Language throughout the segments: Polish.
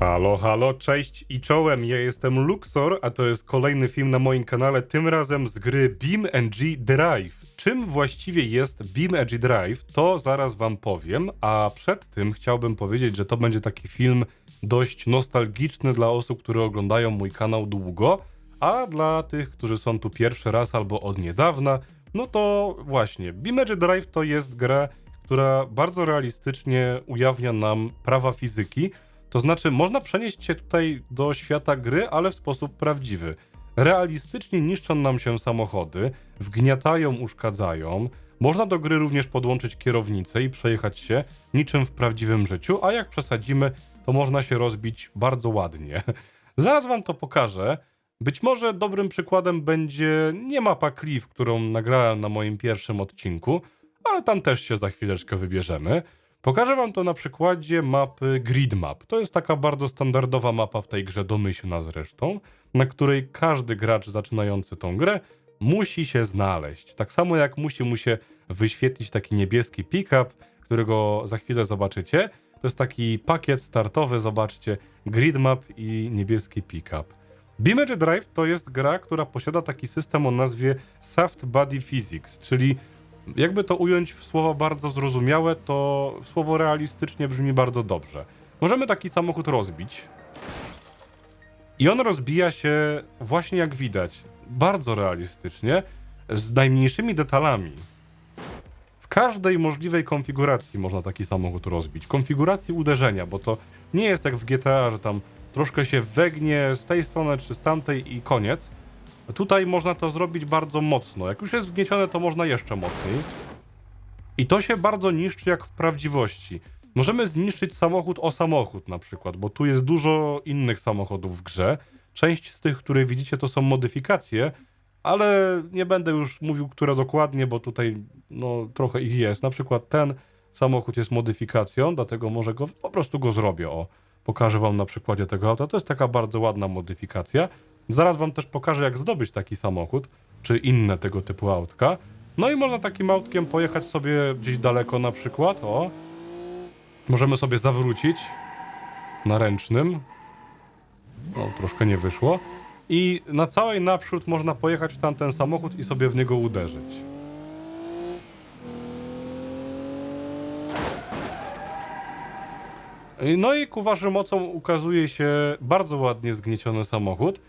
Halo, halo, cześć i czołem, ja jestem Luxor, a to jest kolejny film na moim kanale, tym razem z gry BeamNG Drive. Czym właściwie jest BeamNG Drive, to zaraz wam powiem, a przed tym chciałbym powiedzieć, że to będzie taki film dość nostalgiczny dla osób, które oglądają mój kanał długo, a dla tych, którzy są tu pierwszy raz albo od niedawna, no to właśnie, BeamNG Drive to jest gra, która bardzo realistycznie ujawnia nam prawa fizyki, to znaczy, można przenieść się tutaj do świata gry, ale w sposób prawdziwy. Realistycznie niszczą nam się samochody, wgniatają, uszkadzają. Można do gry również podłączyć kierownicę i przejechać się niczym w prawdziwym życiu, a jak przesadzimy, to można się rozbić bardzo ładnie. Zaraz wam to pokażę. Być może dobrym przykładem będzie nie mapa Cliff, którą nagrałem na moim pierwszym odcinku, ale tam też się za chwileczkę wybierzemy. Pokażę wam to na przykładzie mapy Grid Map. To jest taka bardzo standardowa mapa w tej grze, domyślna zresztą, na której każdy gracz zaczynający tą grę musi się znaleźć. Tak samo jak musi mu się wyświetlić taki niebieski pick-up, którego za chwilę zobaczycie. To jest taki pakiet startowy, zobaczcie, Grid Map i niebieski pick-up. Beamer Drive to jest gra, która posiada taki system o nazwie Soft Body Physics, czyli jakby to ująć w słowa bardzo zrozumiałe, to słowo realistycznie brzmi bardzo dobrze. Możemy taki samochód rozbić. I on rozbija się właśnie jak widać, bardzo realistycznie, z najmniejszymi detalami. W każdej możliwej konfiguracji można taki samochód rozbić. Konfiguracji uderzenia, bo to nie jest jak w GTA, że tam troszkę się wegnie z tej strony czy z tamtej i koniec. Tutaj można to zrobić bardzo mocno. Jak już jest wgniecione, to można jeszcze mocniej. I to się bardzo niszczy jak w prawdziwości. Możemy zniszczyć samochód o samochód na przykład, bo tu jest dużo innych samochodów w grze. Część z tych, które widzicie, to są modyfikacje, ale nie będę już mówił, które dokładnie, bo tutaj no, trochę ich jest. Na przykład ten samochód jest modyfikacją, dlatego może go po prostu go zrobię. O, pokażę wam na przykładzie tego auta. To jest taka bardzo ładna modyfikacja. Zaraz wam też pokażę, jak zdobyć taki samochód, czy inne tego typu autka. No i można takim autkiem pojechać sobie gdzieś daleko na przykład, o. Możemy sobie zawrócić na ręcznym. O, troszkę nie wyszło. I na całej naprzód można pojechać w tamten samochód i sobie w niego uderzyć. No i ku waszym mocom ukazuje się bardzo ładnie zgnieciony samochód.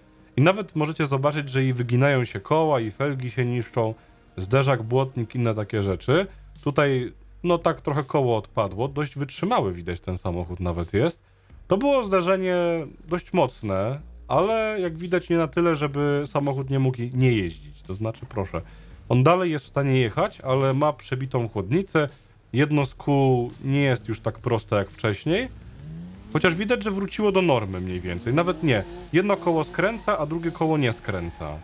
I nawet możecie zobaczyć, że i wyginają się koła, i felgi się niszczą, zderzak, błotnik, inne takie rzeczy. Tutaj, no tak trochę koło odpadło, dość wytrzymały widać ten samochód nawet jest. To było zderzenie dość mocne, ale jak widać nie na tyle, żeby samochód nie mógł nie jeździć. To znaczy, proszę, on dalej jest w stanie jechać, ale ma przebitą chłodnicę. Jedno z kół nie jest już tak proste jak wcześniej. Chociaż widać, że wróciło do normy mniej więcej. Nawet nie. Jedno koło skręca, a drugie koło nie skręca.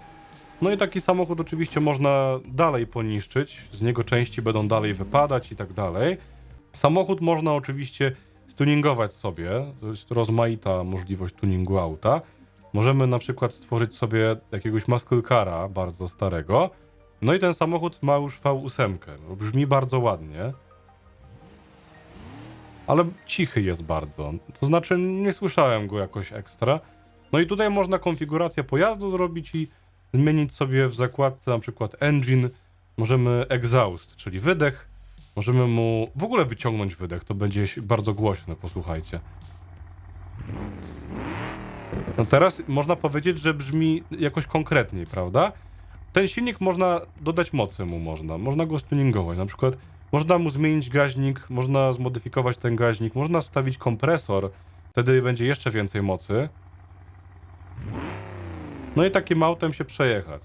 No i taki samochód oczywiście można dalej poniszczyć. Z niego części będą dalej wypadać i tak dalej. Samochód można oczywiście stuningować sobie. To jest rozmaita możliwość tuningu auta. Możemy na przykład stworzyć sobie jakiegoś muscle bardzo starego. No i ten samochód ma już V8. Brzmi bardzo ładnie ale cichy jest bardzo. To znaczy, nie słyszałem go jakoś ekstra. No i tutaj można konfigurację pojazdu zrobić i zmienić sobie w zakładce na przykład engine. Możemy exhaust, czyli wydech. Możemy mu w ogóle wyciągnąć wydech, to będzie bardzo głośne, posłuchajcie. No teraz można powiedzieć, że brzmi jakoś konkretniej, prawda? Ten silnik można dodać mocy mu można, można go stuningować, na przykład można mu zmienić gaźnik, można zmodyfikować ten gaźnik, można wstawić kompresor, wtedy będzie jeszcze więcej mocy. No i takim autem się przejechać.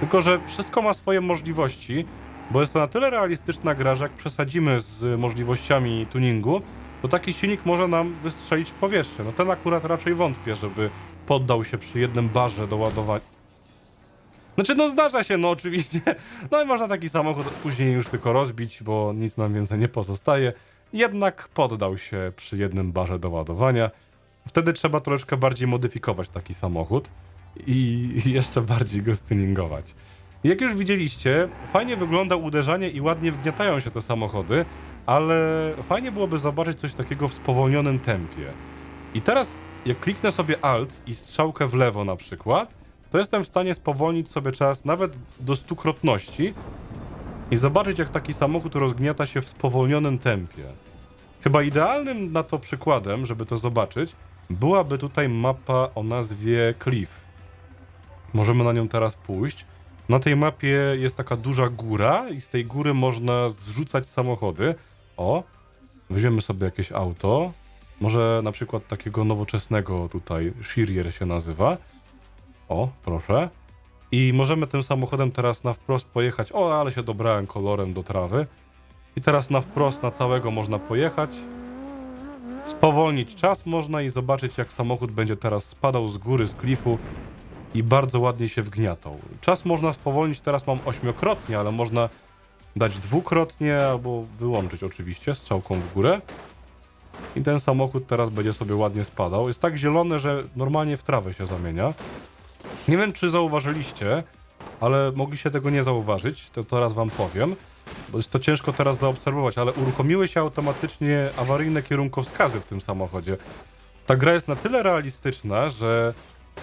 Tylko, że wszystko ma swoje możliwości, bo jest to na tyle realistyczna gra, że jak przesadzimy z możliwościami tuningu, to taki silnik może nam wystrzelić w powietrze. No ten akurat raczej wątpię, żeby poddał się przy jednym barze do ładowania. Znaczy, no zdarza się, no oczywiście. No i można taki samochód później już tylko rozbić, bo nic nam więcej nie pozostaje. Jednak poddał się przy jednym barze do ładowania. Wtedy trzeba troszeczkę bardziej modyfikować taki samochód i jeszcze bardziej go stuningować. Jak już widzieliście, fajnie wygląda uderzanie i ładnie wgniatają się te samochody, ale fajnie byłoby zobaczyć coś takiego w spowolnionym tempie. I teraz, jak kliknę sobie Alt i strzałkę w lewo na przykład, to jestem w stanie spowolnić sobie czas nawet do stukrotności i zobaczyć, jak taki samochód rozgniata się w spowolnionym tempie. Chyba idealnym na to przykładem, żeby to zobaczyć, byłaby tutaj mapa o nazwie Cliff. Możemy na nią teraz pójść. Na tej mapie jest taka duża góra i z tej góry można zrzucać samochody. O, weźmiemy sobie jakieś auto. Może na przykład takiego nowoczesnego tutaj, Shirier się nazywa. O, proszę. I możemy tym samochodem teraz na wprost pojechać. O, ale się dobrałem kolorem do trawy. I teraz na wprost na całego można pojechać. Spowolnić czas można i zobaczyć, jak samochód będzie teraz spadał z góry, z klifu i bardzo ładnie się wgniatał. Czas można spowolnić, teraz mam ośmiokrotnie, ale można dać dwukrotnie albo wyłączyć oczywiście strzałką w górę. I ten samochód teraz będzie sobie ładnie spadał. Jest tak zielony, że normalnie w trawę się zamienia. Nie wiem, czy zauważyliście, ale mogliście tego nie zauważyć, to teraz wam powiem, bo jest to ciężko teraz zaobserwować, ale uruchomiły się automatycznie awaryjne kierunkowskazy w tym samochodzie. Ta gra jest na tyle realistyczna, że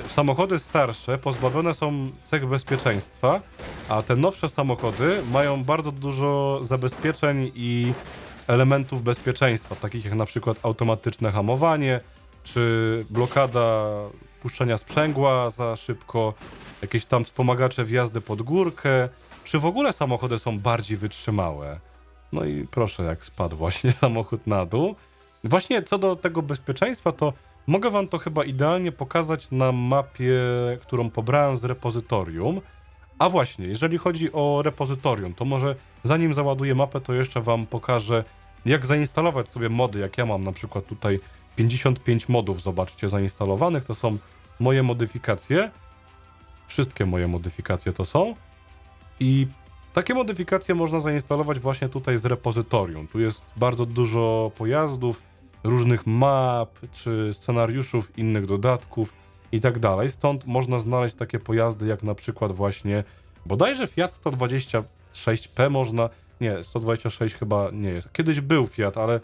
samochody starsze pozbawione są cech bezpieczeństwa, a te nowsze samochody mają bardzo dużo zabezpieczeń i elementów bezpieczeństwa, takich jak na przykład automatyczne hamowanie, czy blokada puszczenia sprzęgła za szybko, jakieś tam wspomagacze wjazdy pod górkę, czy w ogóle samochody są bardziej wytrzymałe. No i proszę, jak spadł właśnie samochód na dół. Właśnie co do tego bezpieczeństwa, to mogę wam to chyba idealnie pokazać na mapie, którą pobrałem z repozytorium. A właśnie, jeżeli chodzi o repozytorium, to może zanim załaduję mapę, to jeszcze wam pokażę, jak zainstalować sobie mody, jak ja mam na przykład tutaj 55 modów, zobaczcie, zainstalowanych. To są moje modyfikacje. Wszystkie moje modyfikacje to są. I takie modyfikacje można zainstalować właśnie tutaj z repozytorium. Tu jest bardzo dużo pojazdów, różnych map, czy scenariuszów, innych dodatków i tak dalej. Stąd można znaleźć takie pojazdy jak na przykład właśnie bodajże Fiat 126P można, nie, 126 chyba nie jest. Kiedyś był Fiat, ale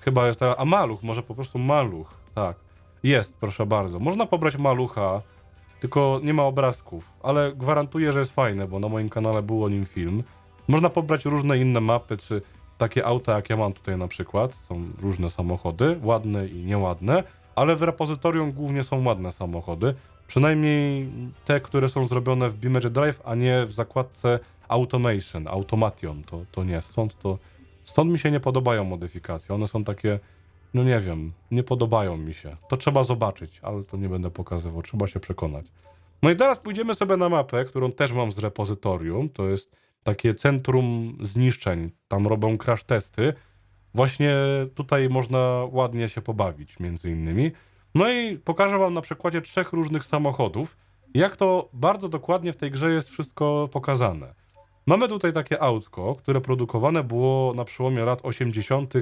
chyba jest teraz, a Maluch, może po prostu Maluch, tak. Jest, proszę bardzo. Można pobrać Malucha, tylko nie ma obrazków, ale gwarantuję, że jest fajne, bo na moim kanale był o nim film. Można pobrać różne inne mapy, czy takie auta, jak ja mam tutaj na przykład. Są różne samochody, ładne i nieładne, ale w repozytorium głównie są ładne samochody. Przynajmniej te, które są zrobione w Beamerze Drive, a nie w zakładce Automation, Automation. To, to nie, stąd to... Stąd mi się nie podobają modyfikacje. One są takie, no nie wiem, nie podobają mi się. To trzeba zobaczyć, ale to nie będę pokazywał, trzeba się przekonać. No i teraz pójdziemy sobie na mapę, którą też mam z repozytorium. To jest takie centrum zniszczeń. Tam robią crash testy. Właśnie tutaj można ładnie się pobawić, między innymi. No i pokażę wam na przykładzie trzech różnych samochodów, jak to bardzo dokładnie w tej grze jest wszystko pokazane. Mamy tutaj takie autko, które produkowane było na przełomie lat 80.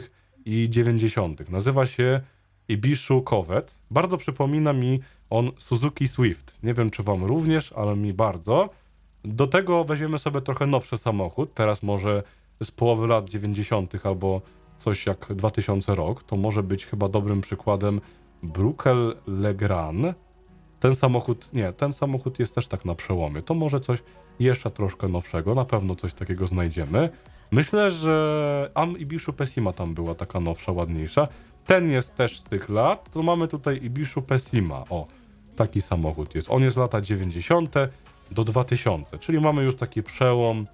i 90. Nazywa się Ibishu Covet. Bardzo przypomina mi on Suzuki Swift. Nie wiem, czy wam również, ale mi bardzo. Do tego weźmiemy sobie trochę nowszy samochód, teraz może z połowy lat 90. albo coś jak 2000 rok. To może być chyba dobrym przykładem Brukel Legrand. Ten samochód, nie, ten samochód jest też tak na przełomie. To może coś jeszcze troszkę nowszego, na pewno coś takiego znajdziemy. Myślę, że Am Ibishu Pessima tam była taka nowsza, ładniejsza. Ten jest też z tych lat, to mamy tutaj Ibishu Pessima. O, taki samochód jest. On jest lata 90. do 2000, czyli mamy już taki przełom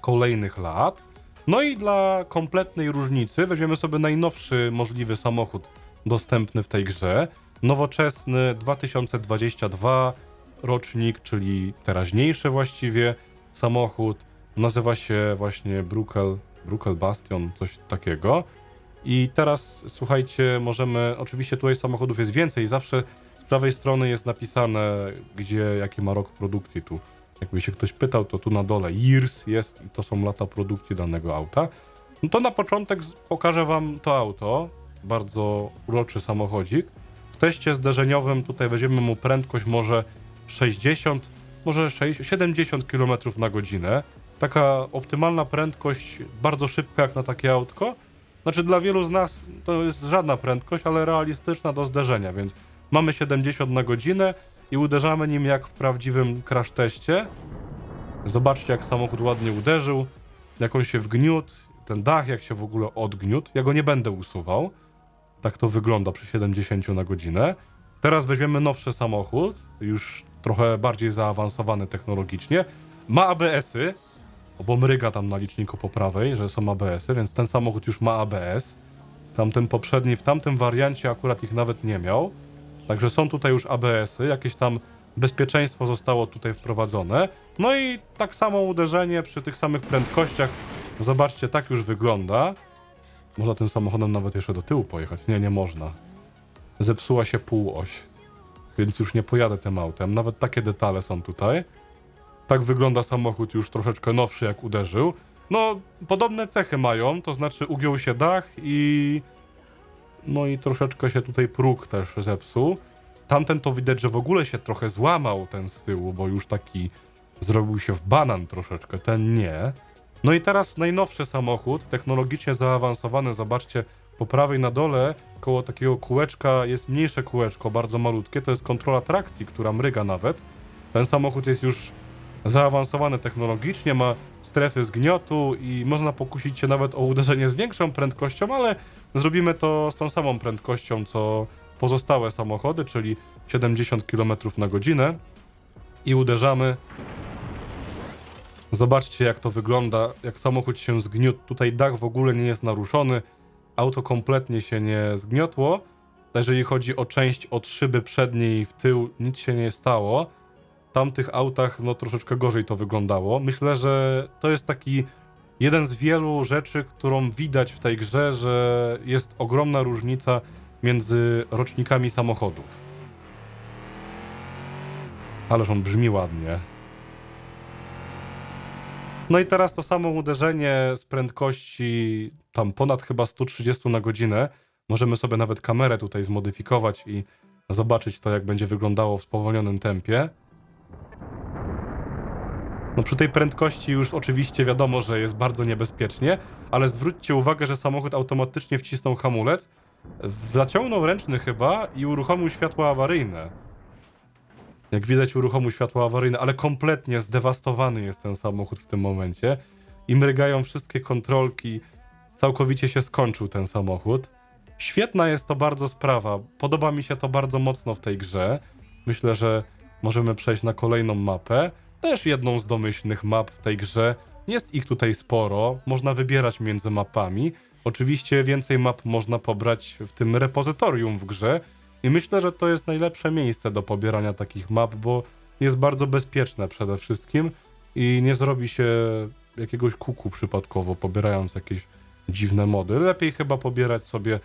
kolejnych lat. No i dla kompletnej różnicy weźmiemy sobie najnowszy możliwy samochód dostępny w tej grze. Nowoczesny 2022 rocznik, czyli teraźniejszy właściwie samochód. Nazywa się właśnie Brukel, Brukel Bastion, coś takiego. I teraz słuchajcie, możemy. Oczywiście tutaj samochodów jest więcej. Zawsze z prawej strony jest napisane, gdzie jaki ma rok produkcji. Tu, jakby się ktoś pytał, to tu na dole years jest i to są lata produkcji danego auta. No to na początek pokażę wam to auto. Bardzo uroczy samochodzik. W teście zderzeniowym tutaj weźmiemy mu prędkość może 60 może 6, 70 km na godzinę. Taka optymalna prędkość, bardzo szybka jak na takie autko. Znaczy dla wielu z nas to jest żadna prędkość, ale realistyczna do zderzenia, więc mamy 70 na godzinę i uderzamy nim jak w prawdziwym crash teście. Zobaczcie jak samochód ładnie uderzył, jak on się wgniótł, ten dach jak się w ogóle odgniótł. Ja go nie będę usuwał. Tak to wygląda przy 70 na godzinę. Teraz weźmiemy nowszy samochód, już trochę bardziej zaawansowany technologicznie. Ma ABS-y, bo mryga tam na liczniku po prawej, że są ABS-y, więc ten samochód już ma ABS. Tamten poprzedni, w tamtym wariancie akurat ich nawet nie miał. Także są tutaj już ABS-y, jakieś tam bezpieczeństwo zostało tutaj wprowadzone. No i tak samo uderzenie przy tych samych prędkościach. Zobaczcie, tak już wygląda. Można tym samochodem nawet jeszcze do tyłu pojechać. Nie, nie można. Zepsuła się półoś, więc już nie pojadę tym autem. Nawet takie detale są tutaj. Tak wygląda samochód już troszeczkę nowszy, jak uderzył. No, podobne cechy mają, to znaczy ugiął się dach i. No i troszeczkę się tutaj próg też zepsuł. Tamten to widać, że w ogóle się trochę złamał ten z tyłu, bo już taki zrobił się w banan troszeczkę, ten nie. No i teraz najnowszy samochód, technologicznie zaawansowany, zobaczcie, po prawej na dole, koło takiego kółeczka jest mniejsze kółeczko, bardzo malutkie, to jest kontrola trakcji, która mryga nawet. Ten samochód jest już zaawansowany technologicznie, ma strefy zgniotu i można pokusić się nawet o uderzenie z większą prędkością, ale zrobimy to z tą samą prędkością, co pozostałe samochody, czyli 70 km na godzinę i uderzamy. Zobaczcie jak to wygląda, jak samochód się zgniótł. Tutaj dach w ogóle nie jest naruszony, auto kompletnie się nie zgniotło. Jeżeli chodzi o część od szyby przedniej w tył, nic się nie stało. W tamtych autach no troszeczkę gorzej to wyglądało. Myślę, że to jest taki jeden z wielu rzeczy, którą widać w tej grze, że jest ogromna różnica między rocznikami samochodów. Ależ on brzmi ładnie. No i teraz to samo uderzenie z prędkości tam ponad chyba 130 na godzinę. Możemy sobie nawet kamerę tutaj zmodyfikować i zobaczyć to, jak będzie wyglądało w spowolnionym tempie. No przy tej prędkości już oczywiście wiadomo, że jest bardzo niebezpiecznie, ale zwróćcie uwagę, że samochód automatycznie wcisnął hamulec, zaciągnął ręczny chyba i uruchomił światło awaryjne. Jak widać uruchomił światło awaryjne, ale kompletnie zdewastowany jest ten samochód w tym momencie i mrygają wszystkie kontrolki. Całkowicie się skończył ten samochód. Świetna jest to bardzo sprawa. Podoba mi się to bardzo mocno w tej grze. Myślę, że możemy przejść na kolejną mapę. Też jedną z domyślnych map w tej grze. Jest ich tutaj sporo. Można wybierać między mapami. Oczywiście więcej map można pobrać w tym repozytorium w grze. I myślę, że to jest najlepsze miejsce do pobierania takich map, bo jest bardzo bezpieczne przede wszystkim i nie zrobi się jakiegoś kuku przypadkowo, pobierając jakieś dziwne mody. Lepiej chyba pobierać sobie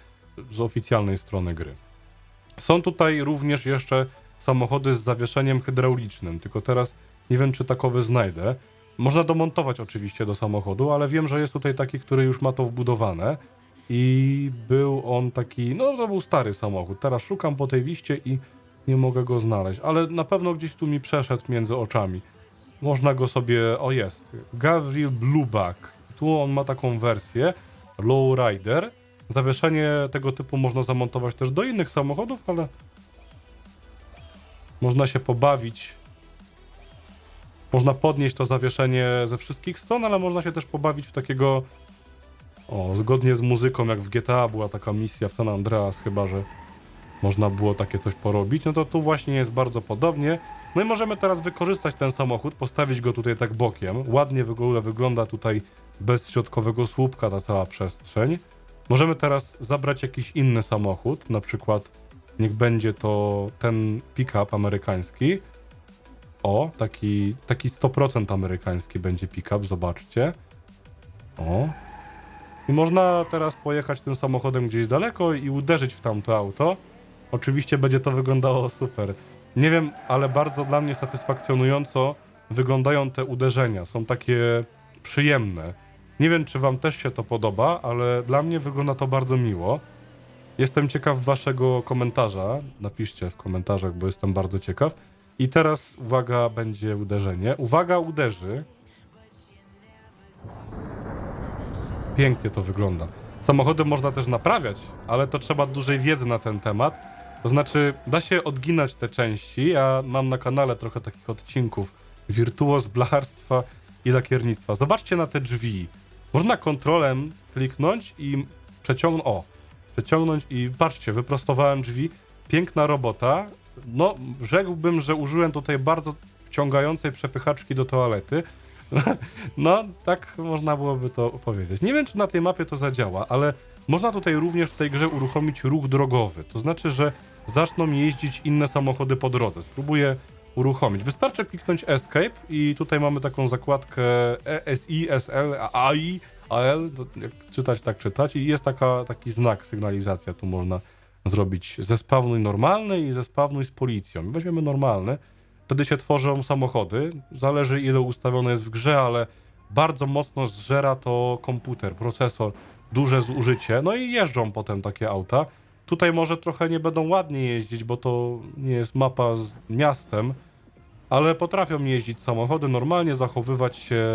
z oficjalnej strony gry. Są tutaj również jeszcze samochody z zawieszeniem hydraulicznym, tylko teraz nie wiem, czy takowy znajdę. Można domontować oczywiście do samochodu, ale wiem, że jest tutaj taki, który już ma to wbudowane. I był on taki, no to był stary samochód. Teraz szukam po tej liście i nie mogę go znaleźć, ale na pewno gdzieś tu mi przeszedł między oczami. Można go sobie, o jest, Gavril Blueback. Tu on ma taką wersję, Lowrider. Zawieszenie tego typu można zamontować też do innych samochodów, ale można się pobawić. Można podnieść to zawieszenie ze wszystkich stron, ale można się też pobawić w takiego o, zgodnie z muzyką, jak w GTA była taka misja w San Andreas, chyba że można było takie coś porobić, no to tu właśnie jest bardzo podobnie. No i możemy teraz wykorzystać ten samochód, postawić go tutaj tak bokiem. Ładnie w ogóle wygląda tutaj bez środkowego słupka ta cała przestrzeń. Możemy teraz zabrać jakiś inny samochód, na przykład niech będzie to ten pick-up amerykański. O, taki, taki 100% amerykański będzie pick-up, zobaczcie. O, i można teraz pojechać tym samochodem gdzieś daleko i uderzyć w tamto auto. Oczywiście będzie to wyglądało super. Nie wiem, ale bardzo dla mnie satysfakcjonująco wyglądają te uderzenia. Są takie przyjemne. Nie wiem, czy wam też się to podoba, ale dla mnie wygląda to bardzo miło. Jestem ciekaw waszego komentarza. Napiszcie w komentarzach, bo jestem bardzo ciekaw. I teraz, uwaga, będzie uderzenie. Uwaga, uderzy. Pięknie to wygląda. Samochody można też naprawiać, ale to trzeba dużej wiedzy na ten temat. To znaczy, da się odginać te części. Ja mam na kanale trochę takich odcinków wirtuoz blarstwa i lakiernictwa. Zobaczcie na te drzwi. Można kontrolem kliknąć i przeciągnąć. O, przeciągnąć i patrzcie, wyprostowałem drzwi. Piękna robota. No, rzekłbym, że użyłem tutaj bardzo wciągającej przepychaczki do toalety. No, tak można byłoby to powiedzieć. Nie wiem, czy na tej mapie to zadziała, ale można tutaj również w tej grze uruchomić ruch drogowy. To znaczy, że zaczną jeździć inne samochody po drodze. Spróbuję uruchomić. Wystarczy kliknąć Escape i tutaj mamy taką zakładkę ESI, SL, AI, AL, jak czytać, tak czytać i jest taka, taki znak, sygnalizacja tu można zrobić. Zespawnuj normalny i zespawnuj z policją. Weźmiemy normalny. Wtedy się tworzą samochody. Zależy ile ustawione jest w grze, ale bardzo mocno zżera to komputer, procesor, duże zużycie. No i jeżdżą potem takie auta. Tutaj może trochę nie będą ładnie jeździć, bo to nie jest mapa z miastem, ale potrafią jeździć samochody normalnie, zachowywać się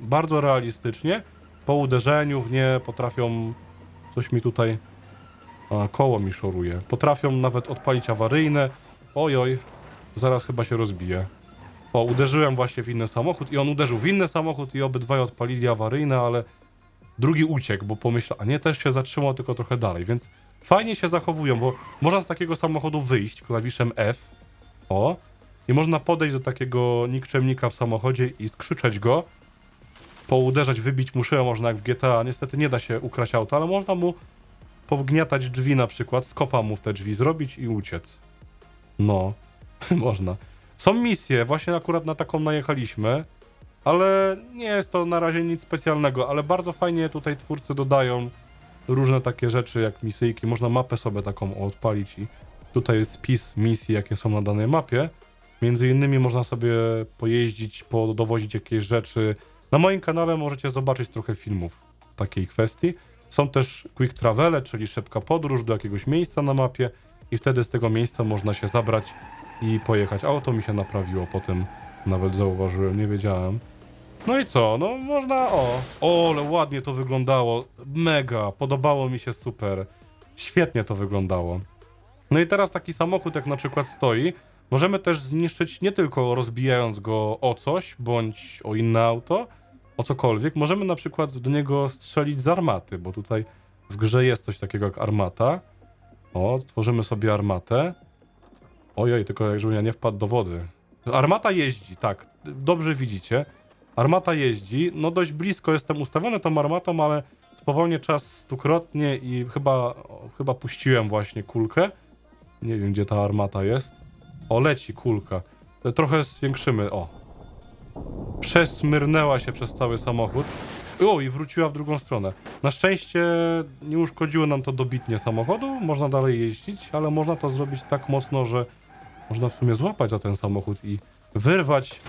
bardzo realistycznie. Po uderzeniu w nie potrafią coś mi tutaj a, koło mi szoruje. Potrafią nawet odpalić awaryjne. Ojoj, zaraz chyba się rozbije. O, uderzyłem właśnie w inny samochód i on uderzył w inny samochód i obydwaj odpalili awaryjne, ale drugi uciekł, bo pomyślał, a nie, też się zatrzymał, tylko trochę dalej, więc fajnie się zachowują, bo można z takiego samochodu wyjść klawiszem F, o, i można podejść do takiego nikczemnika w samochodzie i skrzyczeć go, pouderzać, wybić mu szyję, można jak w GTA, niestety nie da się ukraść auta, ale można mu powgniatać drzwi na przykład, skopa mu w te drzwi zrobić i uciec. No, można. Są misje, właśnie akurat na taką najechaliśmy, ale nie jest to na razie nic specjalnego, ale bardzo fajnie tutaj twórcy dodają różne takie rzeczy jak misyjki. Można mapę sobie taką odpalić i tutaj jest spis misji, jakie są na danej mapie. Między innymi można sobie pojeździć, podowozić jakieś rzeczy. Na moim kanale możecie zobaczyć trochę filmów takiej kwestii. Są też quick travele, czyli szybka podróż do jakiegoś miejsca na mapie i wtedy z tego miejsca można się zabrać i pojechać. Auto mi się naprawiło, potem nawet zauważyłem, nie wiedziałem. No i co? No można, o, o, ale ładnie to wyglądało, mega, podobało mi się super, świetnie to wyglądało. No i teraz taki samochód jak na przykład stoi, możemy też zniszczyć nie tylko rozbijając go o coś, bądź o inne auto, o cokolwiek, możemy na przykład do niego strzelić z armaty, bo tutaj w grze jest coś takiego jak armata. O, stworzymy sobie armatę. Ojej, tylko żebym ja nie wpadł do wody. Armata jeździ, tak, dobrze widzicie. Armata jeździ, no dość blisko jestem ustawiony tą armatą, ale spowolnię czas stukrotnie i chyba, chyba puściłem właśnie kulkę. Nie wiem, gdzie ta armata jest. O, leci kulka. To Trochę zwiększymy, o. Przesmyrnęła się przez cały samochód. O, i wróciła w drugą stronę. Na szczęście nie uszkodziło nam to dobitnie samochodu, można dalej jeździć, ale można to zrobić tak mocno, że można w sumie złapać za ten samochód i wyrwać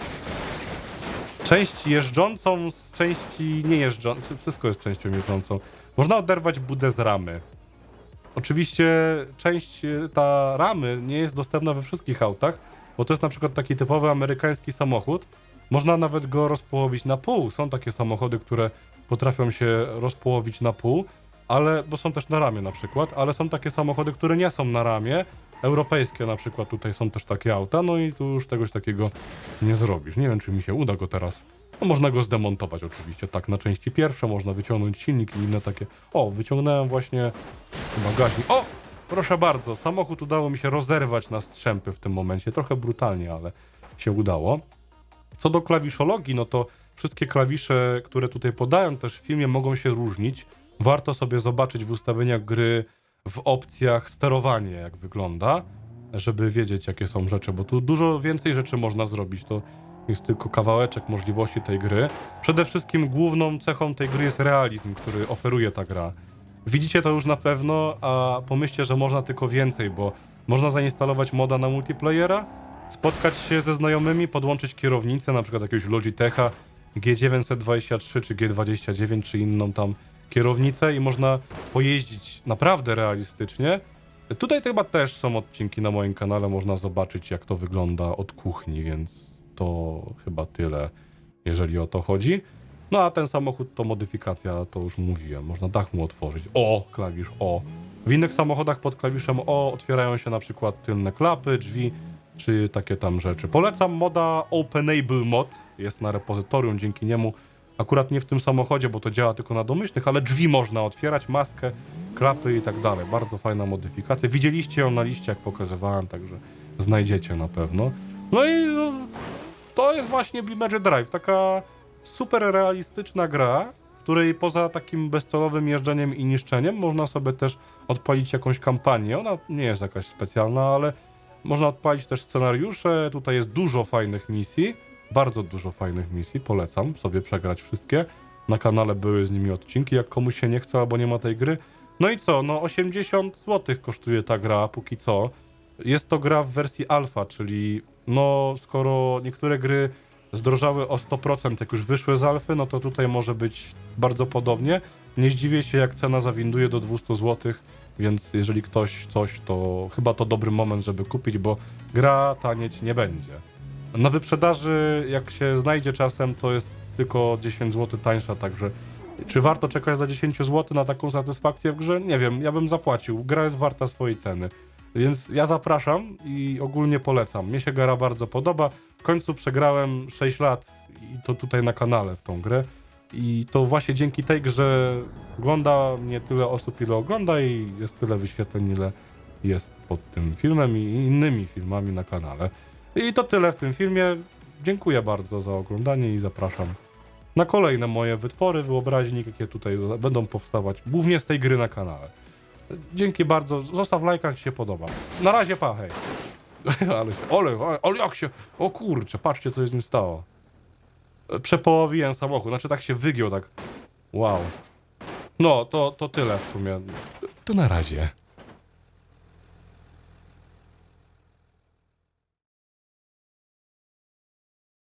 część jeżdżącą z części niejeżdżącą. Wszystko jest częścią jeżdżącą. Można oderwać budę z ramy. Oczywiście część e, ta ramy nie jest dostępna we wszystkich autach, bo to jest na przykład taki typowy amerykański samochód. Można nawet go rozpołowić na pół. Są takie samochody, które potrafią się rozpołowić na pół, ale bo są też na ramię na przykład, ale są takie samochody, które nie są na ramię. Europejskie na przykład tutaj są też takie auta, no i tu już czegoś takiego nie zrobisz. Nie wiem, czy mi się uda go teraz. No, można go zdemontować oczywiście, tak, na części pierwsze można wyciągnąć silnik i inne takie. O, wyciągnąłem właśnie bagażnik. O! Proszę bardzo, samochód udało mi się rozerwać na strzępy w tym momencie. Trochę brutalnie, ale się udało. Co do klawiszologii, no to wszystkie klawisze, które tutaj podają też w filmie mogą się różnić. Warto sobie zobaczyć w ustawieniach gry w opcjach sterowanie, jak wygląda, żeby wiedzieć, jakie są rzeczy, bo tu dużo więcej rzeczy można zrobić. To jest tylko kawałeczek możliwości tej gry. Przede wszystkim główną cechą tej gry jest realizm, który oferuje ta gra. Widzicie to już na pewno, a pomyślcie, że można tylko więcej, bo można zainstalować moda na multiplayera, spotkać się ze znajomymi, podłączyć kierownicę, na przykład jakiegoś Logitecha G923 czy G29 czy inną tam kierownicę i można pojeździć naprawdę realistycznie Tutaj chyba też są odcinki na moim kanale, można zobaczyć jak to wygląda od kuchni, więc to chyba tyle, jeżeli o to chodzi. No a ten samochód to modyfikacja, to już mówiłem, można dach mu otworzyć. O, klawisz O. W innych samochodach pod klawiszem O otwierają się na przykład tylne klapy, drzwi, czy takie tam rzeczy. Polecam moda Openable Mod, jest na repozytorium, dzięki niemu akurat nie w tym samochodzie, bo to działa tylko na domyślnych, ale drzwi można otwierać, maskę, klapy i tak dalej. Bardzo fajna modyfikacja. Widzieliście ją na liście, jak pokazywałem, także znajdziecie na pewno. No i no, to jest właśnie Beamer Drive, taka super realistyczna gra, w której poza takim bezcelowym jeżdżeniem i niszczeniem można sobie też odpalić jakąś kampanię. Ona nie jest jakaś specjalna, ale można odpalić też scenariusze. Tutaj jest dużo fajnych misji, bardzo dużo fajnych misji. Polecam sobie przegrać wszystkie. Na kanale były z nimi odcinki, jak komuś się nie chce albo nie ma tej gry. No i co? No 80 zł kosztuje ta gra póki co. Jest to gra w wersji alfa, czyli no skoro niektóre gry zdrożały o 100%, jak już wyszły z alfy, no to tutaj może być bardzo podobnie. Nie zdziwię się, jak cena zawinduje do 200 zł, więc jeżeli ktoś coś, to chyba to dobry moment, żeby kupić, bo gra tanieć nie będzie. Na wyprzedaży, jak się znajdzie czasem, to jest tylko 10 zł tańsza, także czy warto czekać za 10 zł na taką satysfakcję w grze? Nie wiem, ja bym zapłacił. Gra jest warta swojej ceny. Więc ja zapraszam i ogólnie polecam. Mnie się gra bardzo podoba. W końcu przegrałem 6 lat i to tutaj na kanale w tą grę. I to właśnie dzięki tej grze ogląda mnie tyle osób, ile ogląda i jest tyle wyświetleń, ile jest pod tym filmem i innymi filmami na kanale. I to tyle w tym filmie. Dziękuję bardzo za oglądanie i zapraszam na kolejne moje wytwory, wyobraźnik, jakie tutaj będą powstawać, głównie z tej gry na kanale. Dzięki bardzo, zostaw lajka, jak się podoba. Na razie, pa, hej. ale, ale, ale jak się, o kurczę, patrzcie, co się z nim stało. Przepołowiłem samochód, znaczy tak się wygiął, tak, wow. No, to, to tyle w sumie. To na razie.